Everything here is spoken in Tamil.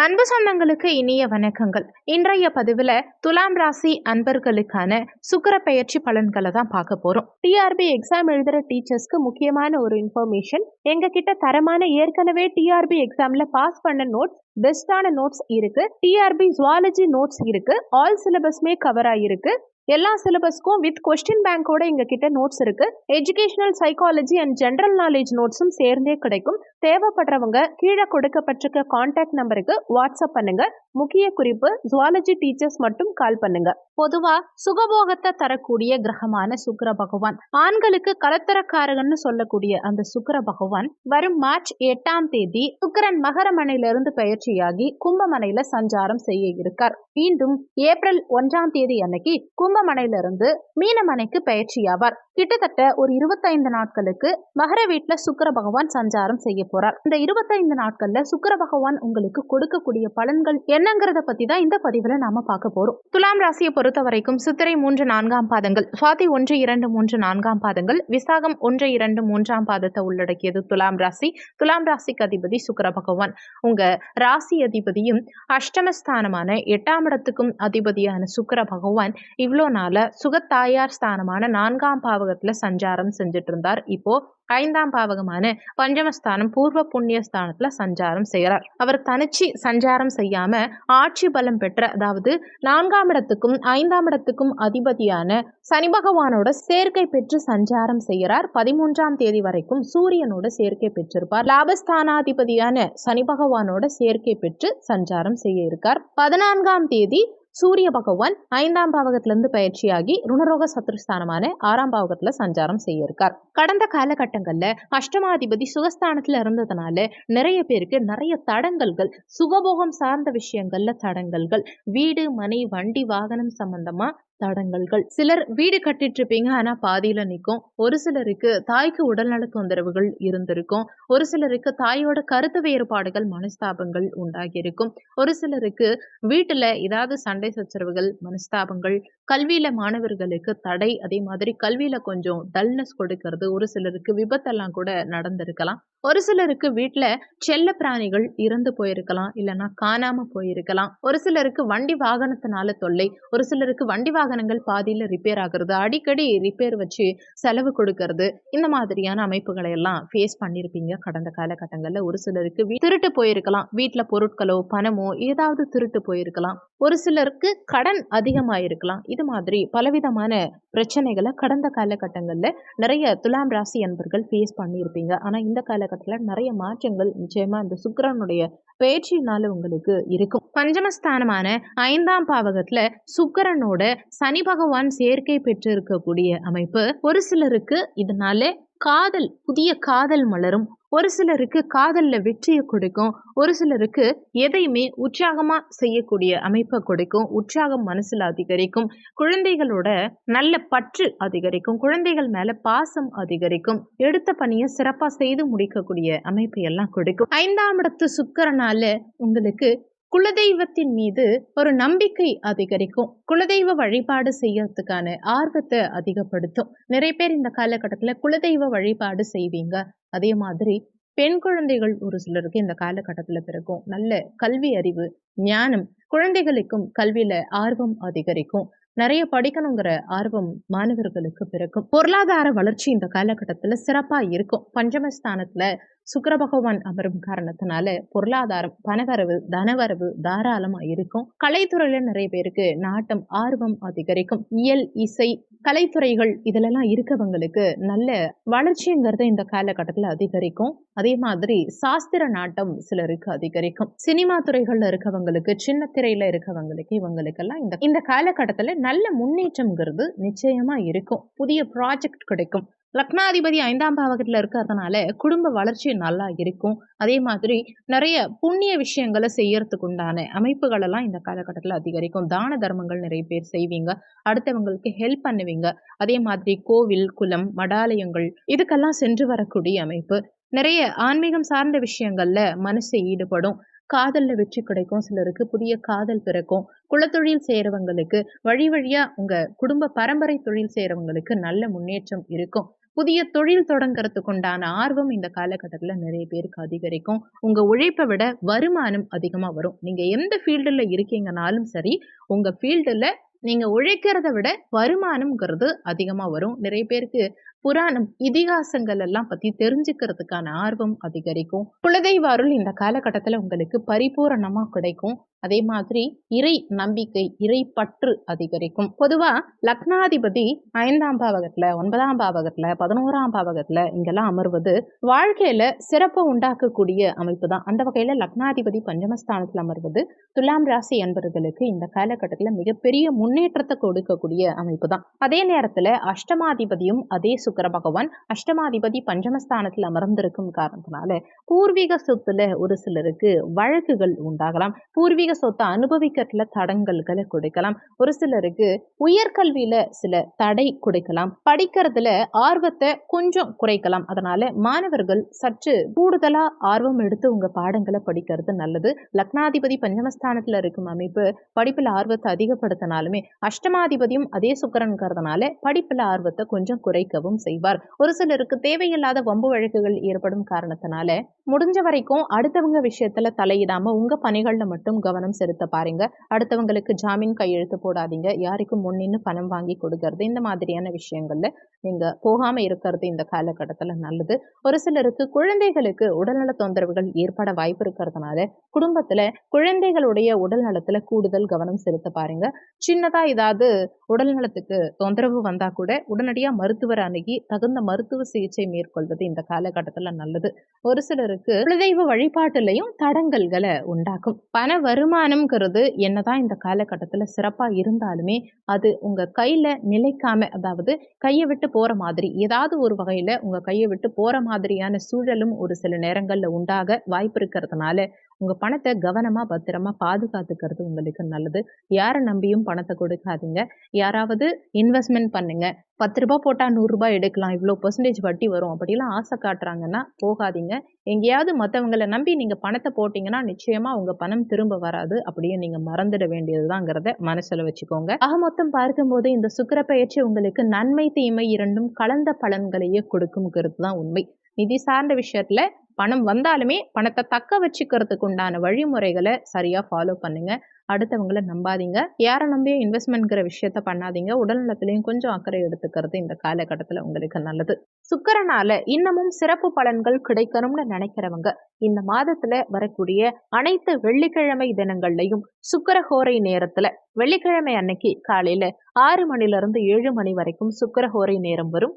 அன்பு சொந்தங்களுக்கு இனிய வணக்கங்கள். இன்றைய பதிவில் துலாம் ராசி அன்பர்களுக்கான சுக்கிர பெயர்ச்சி பலன்களை தான் பார்க்க போகிறோம் டிஆர்பி எக்ஸாம் எழுதுகிற டீச்சர்ஸ்க்கு முக்கியமான ஒரு இன்ஃபர்மேஷன் எங்ககிட்ட தரமான ஏற்கனவே டிஆர்பி எக்ஸாமில் பாஸ் பண்ண நோட்ஸ் பெஸ்டான நோட்ஸ் இருக்கு. டிஆர்பி ஜுவாலஜி நோட்ஸ் இருக்கு. ஆல் சிலபஸ்மே கவர் ஆகிருக்கு எல்லா சிலபஸ்க்கும் வித் கொஸ்டின் பேங்கோட எங்ககிட்ட நோட்ஸ் இருக்கு. Educational psychology and general knowledge நோட்ஸும் சேர்ந்தே கிடைக்கும். தேவைப்படுறவங்க கீழே கொடுக்கப்பட்டிருக்க கான்டாக்ட் நம்பருக்கு வாட்ஸ்அப் பண்ணுங்க. முக்கிய குறிப்பு ஜுவாலஜி டீச்சர்ஸ் மட்டும் கால் பண்ணுங்க. பொதுவா சுகபோகத்தை தரக்கூடிய கிரகமான சுக்கர பகவான். ஆண்களுக்கு கலத்தரக்காரகன்னு சொல்லக்கூடிய அந்த சுக்கர பகவான் வரும் மார்ச் எட்டாம் தேதி சுக்கரன் மகரமனையிலிருந்து பயிற்சியாகி கும்பமனையில சஞ்சாரம் செய்ய இருக்கார். மீண்டும் ஏப்ரல் ஒன்றாம் தேதி அன்னைக்கு கும்பமனையிலிருந்து மீனமனைக்கு பயிற்சியாவார். கிட்டத்தட்ட ஒரு இருபத்தைந்து நாட்களுக்கு மகர வீட்டுல சுக்கர பகவான் சஞ்சாரம் செய்ய போறார். இந்த இருபத்தைந்து நாட்கள்ல சுக்கர பகவான் உங்களுக்கு கொடுக்கக்கூடிய பலன்கள் என்னங்கிறத பத்தி தான் இந்த பதிவுல நாம பார்க்க போறோம். துலாம் ராசியை பொறுத்த வரைக்கும் சித்திரை மூன்று நான்காம் பாதங்கள் சுவாதி ஒன்று இரண்டு மூன்று நான்காம் பாதங்கள் விசாகம் ஒன்று இரண்டு மூன்றாம் பாதத்தை உள்ளடக்கியது துலாம் ராசி. துலாம் ராசிக்கு அதிபதி சுக்கர பகவான். உங்க ராசி அதிபதியும் அஷ்டமஸ்தானமான எட்டாம் இடத்துக்கும் அதிபதியான சுக்கிர பகவான் இவ்வளோ நாள சுகத்தாயார் ஸ்தானமான நான்காம் பாவகத்துல சஞ்சாரம் செஞ்சுட்டு இருந்தார். இப்போ ஐந்தாம் பாவகமான பஞ்சமஸ்தானம் பூர்வ புண்ணியஸ்தானத்தில் சஞ்சாரம் செய்கிறார். அவர் தனிச்சு சஞ்சாரம் செய்யாம ஆட்சி பலம் பெற்ற அதாவது நான்காம் இடத்துக்கும் ஐந்தாம் இடத்துக்கும் அதிபதியான சனி பகவானோட சேர்க்கை பெற்று சஞ்சாரம் செய்கிறார். பதிமூன்றாம் தேதி வரைக்கும் சூரியனோட சேர்க்கை பெற்றிருப்பார். லாபஸ்தானாதிபதியான சனி பகவானோட சேர்க்கை பெற்று சஞ்சாரம் செய்ய இருக்கார். பதினான்காம் தேதி சூரிய பகவான் ஐந்தாம் பாவகத்திலிருந்து பயிற்சியாகி ருணரோக சத்ருஸ்தானமான ஆறாம் பாவகத்துல சஞ்சாரம் செய்ய இருக்கார் கடந்த காலகட்டங்கள்ல அஷ்டமாதிபதி சுகஸ்தானத்துல இருந்ததுனால நிறைய பேருக்கு நிறைய தடங்கல்கள் சுகபோகம் சார்ந்த விஷயங்கள்ல தடங்கல்கள் வீடு மனை வண்டி வாகனம் சம்பந்தமா தடங்கல்கள். சிலர் வீடு கட்டிட்டு இருப்பீங்க ஆனா பாதியில நிற்கும் ஒரு சிலருக்கு தாய்க்கு உடல்நல தொந்தரவுகள் இருந்திருக்கும். ஒரு சிலருக்கு தாயோட கருத்து வேறுபாடுகள் மனஸ்தாபங்கள் உண்டாகி இருக்கும் ஒரு சிலருக்கு வீட்டுல ஏதாவது சண்டை சச்சரவுகள் மனஸ்தாபங்கள் கல்வியில மாணவர்களுக்கு தடை அதே மாதிரி கல்வியில கொஞ்சம் டல்னஸ் கொடுக்கறது ஒரு சிலருக்கு விபத்தெல்லாம் கூட நடந்திருக்கலாம். ஒரு சிலருக்கு வீட்டில் செல்ல பிராணிகள் இறந்து போயிருக்கலாம் இல்லைன்னா காணாமல் போயிருக்கலாம். ஒரு சிலருக்கு வண்டி வாகனத்தினால தொல்லை ஒரு சிலருக்கு வண்டி வாகனங்கள் பாதியில் ரிப்பேர் ஆகுறது அடிக்கடி ரிப்பேர் வச்சு செலவு கொடுக்கறது இந்த மாதிரியான அமைப்புகளை எல்லாம் ஃபேஸ் பண்ணியிருப்பீங்க கடந்த காலகட்டங்களில் ஒரு சிலருக்கு திருட்டு போயிருக்கலாம். வீட்டில் பொருட்களோ பணமோ ஏதாவது திருட்டு போயிருக்கலாம். ஒரு சிலருக்கு கடன் அதிகமாயிருக்கலாம். இது மாதிரி பலவிதமான பிரச்சனைகளை கடந்த காலகட்டங்களில் நிறைய துலாம் ராசி அன்பர்கள் ஃபேஸ் பண்ணியிருப்பீங்க ஆனால் இந்த கால காலகட்டத்தில் நிறைய மாற்றங்கள் நிச்சயமாக இந்த சுக்கிரனுடைய பேச்சினால உங்களுக்கு இருக்கும். பஞ்சமஸ்தானமான ஐந்தாம் பாவகத்துல சுக்கரனோட சனி பகவான் சேர்க்கை பெற்று இருக்கக்கூடிய அமைப்பு ஒரு சிலருக்கு இதனால காதல் புதிய காதல் மலரும். ஒரு சிலருக்கு காதலில் வெற்றியை கொடுக்கும். ஒரு சிலருக்கு எதையுமே உற்சாகமாக செய்யக்கூடிய அமைப்பை கொடுக்கும். உற்சாகம் மனசில் அதிகரிக்கும். குழந்தைகளோட நல்ல பற்று அதிகரிக்கும். குழந்தைகள் மேலே பாசம் அதிகரிக்கும். எடுத்த பணியை சிறப்பாக செய்து முடிக்கக்கூடிய அமைப்பை எல்லாம் கொடுக்கும். ஐந்தாம் இடத்து சுக்கரனால உங்களுக்கு குலதெய்வத்தின் மீது ஒரு நம்பிக்கை அதிகரிக்கும். குலதெய்வ வழிபாடு செய்யறதுக்கான ஆர்வத்தை அதிகப்படுத்தும். நிறைய பேர் இந்த காலகட்டத்தில் குலதெய்வ வழிபாடு செய்வீங்க. அதே மாதிரி பெண் குழந்தைகள் ஒரு சிலருக்கு இந்த காலகட்டத்தில் பிறக்கும். நல்ல கல்வி அறிவு ஞானம் குழந்தைகளுக்கும் கல்வியில ஆர்வம் அதிகரிக்கும். நிறைய படிக்கணுங்கிற ஆர்வம் மாணவர்களுக்கு பிறக்கும். பொருளாதார வளர்ச்சி இந்த காலகட்டத்துல சிறப்பா இருக்கும். பஞ்சமஸ்தானத்துல சுக்கர பகவான் அமரும் காரணத்தினால பொருளாதாரம் பணவரவு தனவரவு தாராளமா இருக்கும். கலைத்துறையில நிறைய பேருக்கு நாட்டம் ஆர்வம் அதிகரிக்கும். இயல் இசை கலைத்துறைகள் இதிலெல்லாம் இருக்கவங்களுக்கு நல்ல வளர்ச்சிங்கிறது இந்த காலகட்டத்தில் அதிகரிக்கும். அதே மாதிரி சாஸ்திர நாட்டம் சிலருக்கு அதிகரிக்கும். சினிமா துறைகள்ல இருக்கவங்களுக்கு சின்ன திரையில இருக்கவங்களுக்கு இவங்களுக்கெல்லாம் இந்த இந்த காலகட்டத்தில் நல்ல முன்னேற்றம்ங்கிறது நிச்சயமா இருக்கும். புதிய ப்ராஜெக்ட் கிடைக்கும். லக்னாதிபதி ஐந்தாம் பாவகத்தில் இருக்கிறதுனால குடும்ப வளர்ச்சி நல்லா இருக்கும். அதே மாதிரி நிறைய புண்ணிய விஷயங்களை செய்யறதுக்கு உண்டான அமைப்புகள் எல்லாம் இந்த காலகட்டத்தில் அதிகரிக்கும். தான தர்மங்கள் நிறைய பேர் செய்வீங்க. அடுத்தவங்களுக்கு ஹெல்ப் பண்ணுவீங்க. அதே மாதிரி கோவில் குலம் மடாலயங்கள் இதுக்கெல்லாம் சென்று வரக்கூடிய அமைப்பு. நிறைய ஆன்மீகம் சார்ந்த விஷயங்கள்ல மனசு ஈடுபடும். காதல்ல வெற்றி கிடைக்கும் சிலருக்கு. புதிய காதல் பிறக்கும். குலத்தொழில் செய்கிறவங்களுக்கு வழி வழியா உங்க குடும்ப பரம்பரை தொழில் செய்கிறவங்களுக்கு நல்ல முன்னேற்றம் இருக்கும். புதிய தொழில் தொடங்குறதுக்கு உண்டான ஆர்வம் இந்த காலகட்டத்தில் நிறைய பேருக்கு அதிகரிக்கும். உங்கள் உழைப்ப விட வருமானம் அதிகமாக வரும். நீங்கள் எந்த ஃபீல்டில் இருக்கீங்கனாலும் சரி, உங்கள் ஃபீல்டில் நீங்கள் உழைக்கிறத விட வருமானம்ங்கிறது அதிகமாக வரும். நிறைய பேருக்கு புராணம், இதிகாசங்கள் எல்லாம் பத்தி தெரிஞ்சுக்கிறதுக்கான ஆர்வம் அதிகரிக்கும். குலதெய்வ அருள் இந்த காலகட்டத்துல உங்களுக்கு பரிபூரணமா கிடைக்கும். அதே மாதிரி இறை நம்பிக்கை, இறை பற்று அதிகரிக்கும். பொதுவா லக்னாதிபதி ஐந்தாம் பாவகத்துல, ஒன்பதாம் பாவகத்துல, 11ஆம் பாவகத்துல இங்கெல்லாம் அமர்வது வாழ்க்கையில சிறப்பை உண்டாக்கக்கூடிய அமைப்பு தான். அந்த வகையில லக்னாதிபதி பஞ்சமஸ்தானத்துல அமர்வது துலாம் ராசி என்பவர்களுக்கு இந்த காலகட்டத்துல மிகப்பெரிய முன்னேற்றத்தை கொடுக்கக்கூடிய அமைப்பு தான். அதே நேரத்துல அஷ்டமாதிபதியும் அதே சுக்கர பகவான் அஷ்டமாதிபதி பஞ்சமஸ்தானத்தில் அமர்ந்திருக்கும் காரணத்தினால பூர்வீக சொத்துல ஒரு சிலருக்கு வழக்குகள் உண்டாகலாம். பூர்வீக சொத்தை அனுபவிக்கிறதுல தடங்கல்களை கொடுக்கலாம். ஒரு சிலருக்கு உயர்கல்வியில சில தடை கொடுக்கலாம். படிக்கிறதுல ஆர்வத்தை கொஞ்சம் குறைக்கலாம். அதனால மாணவர்கள் சற்று கூடுதலா ஆர்வம் எடுத்து உங்க பாடங்களை படிக்கிறது நல்லது. லக்னாதிபதி பஞ்சமஸ்தானத்துல இருக்கும் அமைப்பு படிப்புல ஆர்வத்தை அதிகப்படுத்தினாலுமே, அஷ்டமாதிபதியும் அதே சுக்கரன்கிறதுனால படிப்புல ஆர்வத்தை கொஞ்சம் குறைக்கவும் செய்வார். ஒரு சிலருக்கு தேவையில்லாத வம்பு வழக்குகள் ஏற்படும் காரணத்தினால, முடிஞ்ச வரைக்கும் அடுத்தவங்க விஷயத்துல தலையிடாம உங்க பணிகள்ல மட்டும் கவனம் செலுத்த பாருங்க. அடுத்தவங்களுக்கு ஜாமீன் கையெழுத்து போடாதீங்க. யாருக்கும் முன்னின்னு பணம் வாங்கி கொடுக்கறது, இந்த மாதிரியான விஷயங்கள்ல நீங்க போகாம இருக்கிறது இந்த காலகட்டத்துல நல்லது. ஒரு சிலருக்கு குழந்தைகளுக்கு உடல்நல தொந்தரவுகள் ஏற்பட வாய்ப்பு இருக்கிறதுனால, குடும்பத்துல குழந்தைகளுடைய உடல் நலத்துல கூடுதல் கவனம் செலுத்த பாருங்க. சின்னதா ஏதாவது உடல் நலத்துக்கு தொந்தரவு வந்தா கூட உடனடியா மருத்துவர் அணுகி தகுந்த மருத்துவ சிகிச்சை மேற்கொள்வது இந்த காலகட்டத்தில் நல்லது. ஒரு சிலருக்கு குலதெய்வ வழிபாட்டுலையும் தடங்கல்களை உண்டாக்கும். பண வருமானம்ங்கிறது என்னதான் இந்த காலகட்டத்தில் சிறப்பாக இருந்தாலுமே, அது உங்கள் கையில் நிலைக்காம அதாவது கையை விட்டு போகிற மாதிரி, ஏதாவது ஒரு வகையில் உங்கள் கையை விட்டு போகிற மாதிரியான சூழலும் ஒரு சில நேரங்களில் உண்டாக வாய்ப்பு இருக்கிறதுனால, உங்க பணத்தை கவனமா, பத்திரமா பாதுகாத்துக்கிறது உங்களுக்கு நல்லது. யாரை நம்பியும் பணத்தை கொடுக்காதீங்க. யாராவது இன்வெஸ்ட்மெண்ட் பண்ணுங்க. பத்து ரூபாய் போட்டா ரூ. 100 எடுக்கலாம். இவ்வளோ பெர்சன்டேஜ் வட்டி வரும். அப்படிலாம் ஆசை காட்டுறாங்கன்னா போகாதீங்க. எங்கேயாவது மற்றவங்களை நம்பி நீங்க பணத்தை போட்டீங்கன்னா, நிச்சயமா உங்க பணம் திரும்ப வராது. அப்படியே நீங்க மறந்துட வேண்டியதுதாங்கிறத மனசுல வச்சுக்கோங்க. ஆக மொத்தம் பார்க்கும்போது இந்த சுக்கிர பயிற்சி உங்களுக்கு நன்மை, தீமை இரண்டும் கலந்த பலன்களையே கொடுக்கும்ங்கிறது தான் உண்மை. நிதி சார்ந்த விஷயத்துல பணம் வந்தாலுமே பணத்தை தக்க வச்சுக்கிறதுக்கு உண்டான வழிமுறைகளை சரியா ஃபாலோ பண்ணுங்க. அடுத்தவங்கள நம்பாதீங்க. யாரை நம்பியும் இன்வெஸ்ட்மெண்ட்ங்கிற விஷயத்த பண்ணாதீங்க. உடல்நலத்திலையும் கொஞ்சம் அக்கறை எடுத்துக்கிறது இந்த காலகட்டத்துல உங்களுக்கு நல்லது. சுக்கரனால இன்னமும் சிறப்பு பலன்கள் கிடைக்கணும்னு நினைக்கிறவங்க, இந்த மாதத்துல வரக்கூடிய அனைத்து வெள்ளிக்கிழமை தினங்கள்லையும் சுக்கரஹோரை நேரத்துல வெள்ளிக்கிழமை அன்னைக்கு காலையில 6 மணிலிருந்து ஏழு மணி வரைக்கும் சுக்கரஹோரை நேரம் வரும்.